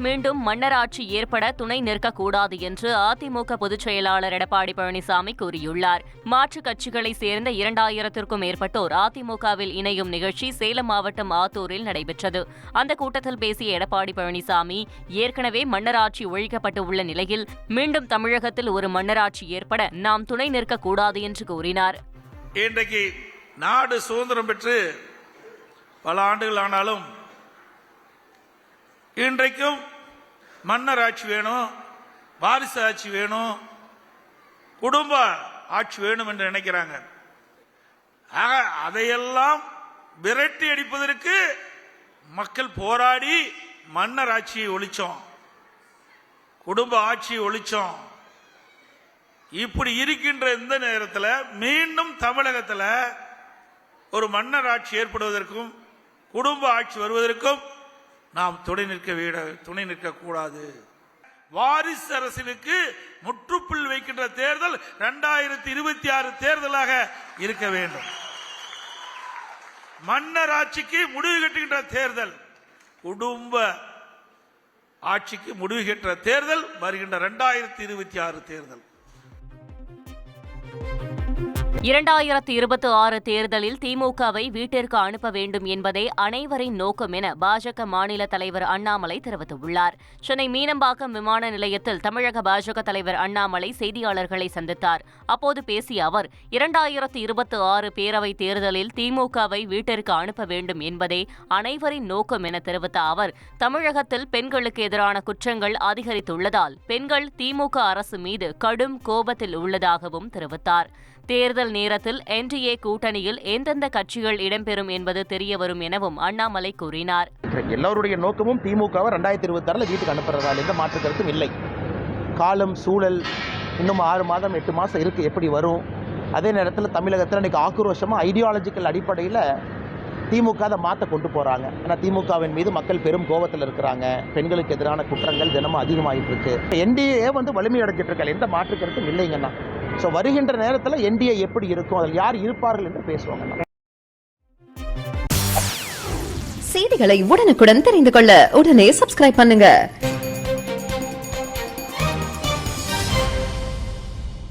மீண்டும் மன்னர் ஆட்சி ஏற்பட துணை நிற்கக்கூடாது என்று அதிமுக பொதுச் செயலாளர் எடப்பாடி பழனிசாமி கூறியுள்ளார். மாற்றுக் கட்சிகளைச் சேர்ந்த இரண்டாயிரத்திற்கும் மேற்பட்டோர் அதிமுகவில் இணையும் நிகழ்ச்சி சேலம் மாவட்டம் ஆத்தூரில் நடைபெற்றது. அந்த கூட்டத்தில் பேசிய எடப்பாடி பழனிசாமி ஏற்கனவே மன்னராட்சி ஒழிக்கப்பட்டு உள்ள நிலையில் மீண்டும் தமிழகத்தில் ஒரு மன்னராட்சி ஏற்பட நாம் துணை நிற்கக்கூடாது என்று கூறினார். இன்றைக்கு நாடு சுதந்திரம் பெற்று பல ஆண்டுகள் ஆனாலும் இன்றைக்கும் மன்னர் ஆட்சி வேணும் வாரிசு ஆட்சி வேணும் குடும்ப ஆட்சி வேணும் என்று நினைக்கிறாங்க. ஆக அதையெல்லாம் விரட்டி அடிப்பதற்கு மக்கள் போராடி மன்னர் ஆட்சியை ஒழிச்சோம். குடும்ப ஆட்சியை ஒழிச்சோம். இப்படி இருக்கின்ற இந்த நேரத்தில் மீண்டும் தமிழகத்தில் ஒரு மன்னர் ஆட்சி ஏற்படுவதற்கும் குடும்ப ஆட்சி வருவதற்கும் நாம் துணை நிற்க வீட துணை நிற்கக்கூடாது. வாரிசு அரசினுக்கு முற்றுப்புள் வைக்கின்ற தேர்தல் இரண்டாயிரத்தி இருபத்தி ஆறு தேர்தலாக இருக்க வேண்டும். மன்னர் ஆட்சிக்கு முடிவு கட்டுகின்ற தேர்தல் குடும்ப ஆட்சிக்கு முடிவு தேர்தல் வருகின்ற இரண்டாயிரத்தி இருபத்தி ஆறு தேர்தல். இரண்டாயிரத்தி இருபத்தி ஆறு தேர்தலில் திமுகவை வீட்டிற்கு அனுப்ப வேண்டும் என்பதே அனைவரின் நோக்கம் என பாஜக மாநில தலைவர் அண்ணாமலை தெரிவித்துள்ளார். சென்னை மீனம்பாக்கம் விமான நிலையத்தில் தமிழக பாஜக தலைவர் அண்ணாமலை செய்தியாளர்களை சந்தித்தார். அப்போது பேசிய அவர் இரண்டாயிரத்தி இருபத்தி ஆறு பேரவைத் தேர்தலில் திமுகவை வீட்டிற்கு அனுப்ப வேண்டும் என்பதே அனைவரின் நோக்கம் என தெரிவித்த அவர் தமிழகத்தில் பெண்களுக்கு எதிரான குற்றங்கள் அதிகரித்துள்ளதால் பெண்கள் திமுக அரசு மீது கடும் கோபத்தில் உள்ளதாகவும் தெரிவித்தார். தேர்தல் நேரத்தில் என்டிஏ கூட்டணியில் எந்தெந்த கட்சிகள் இடம்பெறும் என்பது தெரியவரும் எனவும் அண்ணாமலை கூறினார். எல்லோருடைய நோக்கமும் திமுகவை ரெண்டாயிரத்தி இருபத்தாறில் வீட்டுக்கு அனுப்புறதால் எந்த மாற்று கருத்தும் இல்லை. காலம் சூழல் இன்னும் ஆறு மாதம் எட்டு மாதம் இருக்குது எப்படி வரும்? அதே நேரத்தில் தமிழகத்தில் இன்றைக்கி ஆக்ரோஷமாக ஐடியாலஜிக்கல் அடிப்படையில் திமுக அதை மாற்ற கொண்டு போகிறாங்க ஏன்னா திமுகவின் மீது மக்கள் பெரும் கோபத்தில் இருக்கிறாங்க. பெண்களுக்கு எதிரான குற்றங்கள் தினமும் அதிகமாகிட்டு இருக்கு. என்டிஏ வந்து வலிமையடைஞ்சிட்டு இருக்காங்க. எந்த மாற்று கருத்தும் இல்லைங்கண்ணா. ஸோ வருகின்ற நேரத்தில் என்டிஏ எப்படி இருக்கும்? அதில் யார் இருப்பார்கள் என்று பேசுவாங்க. செய்திகளை உடனுக்குடன் தெரிந்து கொள்ள உடனே சப்ஸ்கிரைப் பண்ணுங்க.